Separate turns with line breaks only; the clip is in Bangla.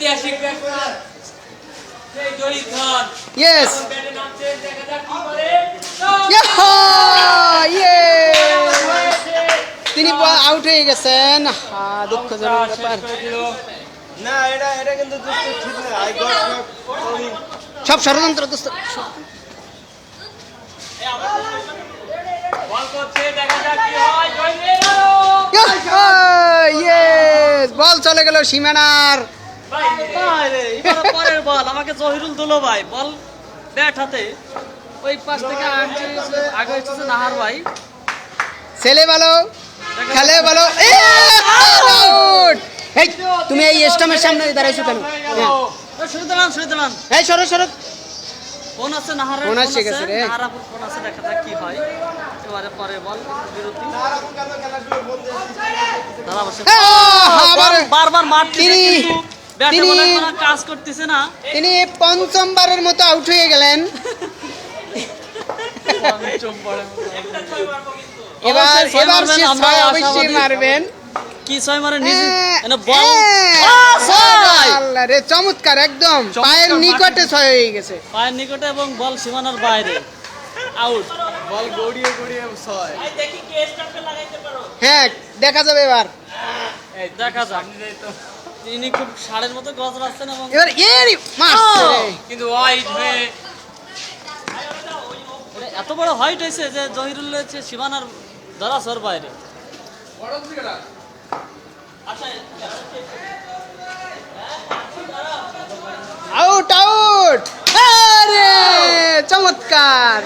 ঐতিহাসিক ব্যাটসম্যান সেই
ইয়েস
এখন ব্যাটে নামছেন দেখা যাক কি করে।
ইয়ে তিনি আউট হয়ে গেছেন। দুঃখজনক ব্যাপার।
না এটা এটা কিন্তু ঠিক না। আই গট
সব ষড়যন্ত্র
বল করছে দেখা যাক কি হয়।
ইয়েস বল চলে গেল সীমানার।
পরের বল আমাকে জহিরুল দুলো ভাই বল ব্যাট হাতে। ওই পাশ থেকে আনছে আগে হচ্ছে নাহার ভাই।
ছেলে ভালো খেলে ভালো এই তুমি এই স্টামের সামনে দাঁড়াইছো কেন? হ্যাঁ।
ওই শুরু দিলাম শুরু দিলাম
এই সরো সরো।
ফোন আছে নাহারের
ফোন আসছে গেছে রে।
নাহারাপুর ফোন আছে দেখা যাক কি হয়। এবারে পরে বল বিরতি।
আবার
বারবার কিন্তু। ব্যাটে
তিনি-
কাজ করতেছে না।
তিনি পঞ্চমবারের মতো আউট হয়ে গেলেন। এবার এবার
মারবেন,
সে ছয় অবশ্যই মারবেন।
কি ছয় মারে নিজে? এনে বল।
এ,
আহ, ছয়!
আল্লাহ রে চমৎকার একদম। পায়ের নিকটে ছয় হয়ে গেছে।
পায়ের নিকটে এবং বল সীমানার বাইরে। আউট।
বল গড়িয়ে গড়িয়ে ছয়।
দেখি কে স্টাম্পে লাগাইতে পারো।
হ্যাঁ দেখা যাবে এবার।
দেখা যাক। তিনি খুব ষাঁড়ের মতো গজ রাখছেন এবং
এবার এরই মারছে রে।
কিন্তু ওয়াইড হয়ে
এত বড় হোয়াইট হয়েছে যে জহিরুল হচ্ছে সীমানার ধরা সর বাইরে।
আউট আউট আরে চমৎকার!